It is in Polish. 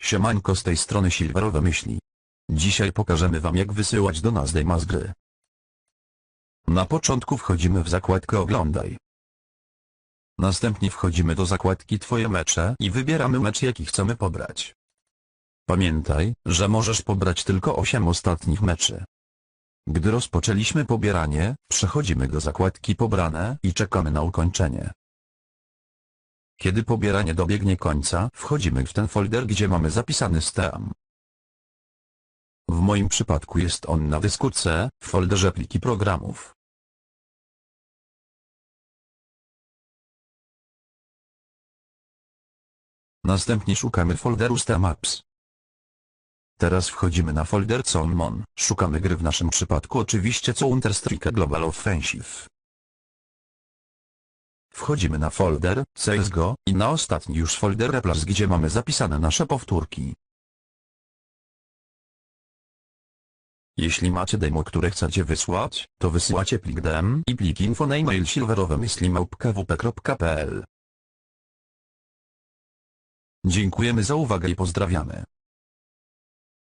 Siemanko z tej strony Silverowe Myśli. Dzisiaj pokażemy wam jak wysyłać do nas dema z gry. Na początku wchodzimy w zakładkę Oglądaj. Następnie wchodzimy do zakładki Twoje mecze i wybieramy mecz jaki chcemy pobrać. Pamiętaj, że możesz pobrać tylko 8 ostatnich meczy. Gdy rozpoczęliśmy pobieranie, przechodzimy do zakładki Pobrane i czekamy na ukończenie. Kiedy pobieranie dobiegnie końca, wchodzimy w ten folder gdzie mamy zapisany STEAM. W moim przypadku jest on na dysku C, w folderze pliki programów. Następnie szukamy folderu STEAM Apps. Teraz wchodzimy na folder Common, szukamy gry w naszym przypadku oczywiście Counter Strike Global Offensive. Wchodzimy na folder CSGO i na ostatni już folder Replays gdzie mamy zapisane nasze powtórki. Jeśli macie demo które chcecie wysłać, to wysyłacie plik dem i plik info na e-mail silverowemyśli.wp.pl Dziękujemy za uwagę i pozdrawiamy.